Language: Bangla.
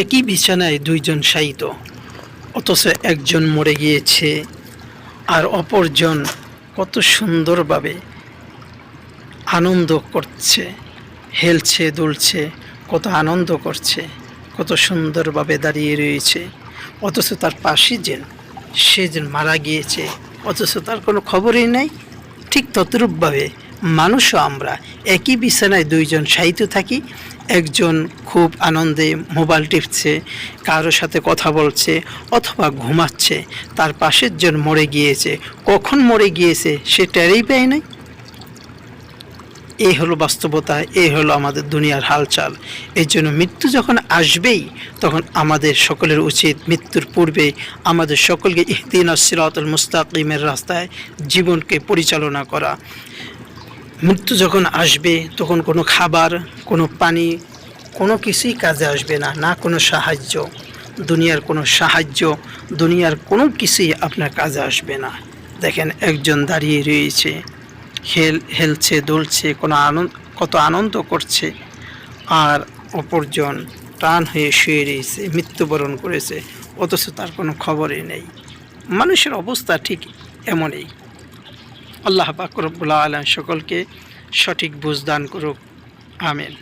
একই বিছানায় দুইজন শায়িত, অথচ একজন মরে গিয়েছে আর অপরজন কত সুন্দরভাবে আনন্দ করছে, হেলছে, দুলছে, কত আনন্দ করছে, কত সুন্দরভাবে দাঁড়িয়ে রয়েছে। অথচ তার পাশে যে সে যে মারা গিয়েছে, অথচ তার কোনো খবরই নাই। ঠিক ততরূপভাবে মানুষও আমরা একই বিছানায় দুইজন শায়িত থাকি একজন খুব আনন্দে মোবাইল টিপছে, কারোর সাথে কথা বলছে অথবা ঘুমাচ্ছে, তার পাশের জন মরে গিয়েছে। কখন মরে গিয়েছে সে টেরেই পায় নাই। এই হলো বাস্তবতা এই হলো আমাদের দুনিয়ার হালচাল। এর জন্য মৃত্যু যখন আসবেই, তখন আমাদের সকলের উচিত মৃত্যুর পূর্বে আমাদের সকলকে ইহদিন সিরাতুল মুস্তাকিমের রাস্তায় জীবনকে পরিচালনা করা। মৃত্যু যখন আসবে, তখন কোনো খাবার, কোনো পানি, কোনো কিছুই কাজে আসবে না না কোনো সাহায্য। দুনিয়ার কোনো সাহায্য, দুনিয়ার কোনো কিছুই আপনার কাজে আসবে না। দেখেন একজন দাঁড়িয়ে রয়েছে, হেল, হেলছে, দুলছে, কোনো আনন্দ, কত আনন্দ করছে, আর অপরজন প্রাণ হয়ে শুয়ে রয়েছে, মৃত্যুবরণ করেছে, অথচ তার কোনো খবরই নেই। মানুষের অবস্থা ঠিক এমনই। আল্লাহ পাক রব্বুল আলম সকলকে সঠিক বুঝদান করুক। আমিন।